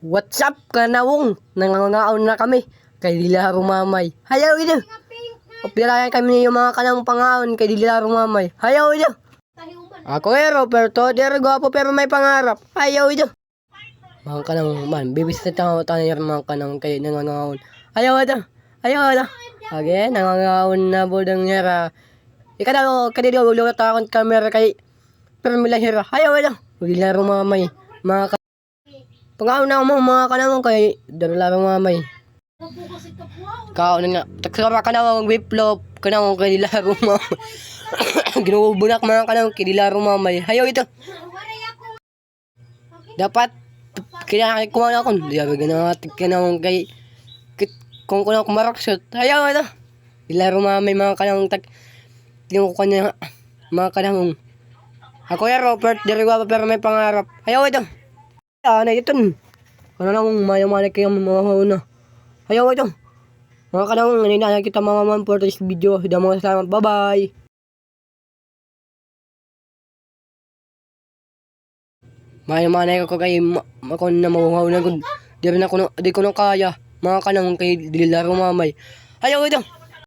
What's up, kanawong? Nangangaon na kami. Kay Dilaro Mamay. Hayaw ito. Opirayan kami yung mga kanang pangaon kay Dilaro Mamay. Hayaw ito. Ako ero, pero to, dero gwapo pero may pangarap. Hayaw ito. Mga kanang man, bibis na tayo mga kanang kay nangangaon. Hayaw ito. Hayaw ito. Again, nangangaon na budang yara. Ika daw, kanina ululot akong camera kay pero mila hira. Hayaw ito. Dilaro Mamay. Mga ka- Pangaon na mo mga kanang kay Dilaro Mamay. Kao na nga. Tagsara ka na ang biplop. Ka na kay Dilaro Mamay. Ginubunak mga kanang kay Dilaro Mamay. Hayaw ito. Dapat kaya kuha na ako. Diyabi ka na ka na kay kung kuna kumaraksot. Hayaw ito. Dilaro Mamay mga kanang tag Tingnan ko kanya mga kanang ako ya Robert, diri pa pero may pangarap. Hayaw ito. Ah, na ito. Ano lang mayaman kayo mga na. Hayaw ito. Mga kanang nanina kita mamaman for this video. Damo salamat. Bye-bye. Mayaman ko kay ma- ako na gud. Di na, di ko na kaya. Mga kanang kay dilaro mamay. Hayaw ito.